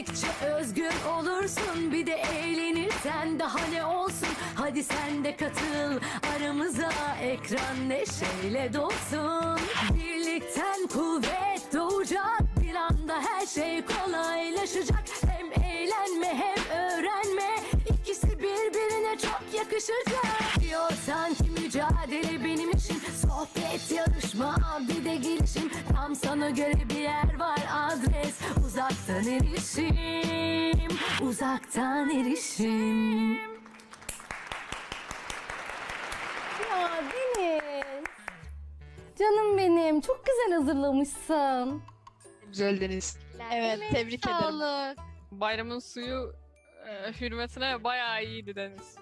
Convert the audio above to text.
Öğrendikçe özgür olursun Bir de eğlenirsen daha ne olsun? Hadi sen de katıl aramıza Ekran neşeyle dolsun. Birlikten kuvvet doğacak Bir anda her şey kolaylaşacak. Hem eğlenme hem öğrenme İkisi birbirine çok yakışacak. Diyorsan ki mücadele benim işim Sohbet yarışma bir de girişim Tam sana göre bir yer var adres Uzaktan erişim Uzaktan erişim Ya Deniz. Canım benim. Çok güzel hazırlamışsın. Güzel Deniz. Evet tebrik ederim. Sağlık. Bayramın suyu e, hürmetine bayağı iyiydi Deniz.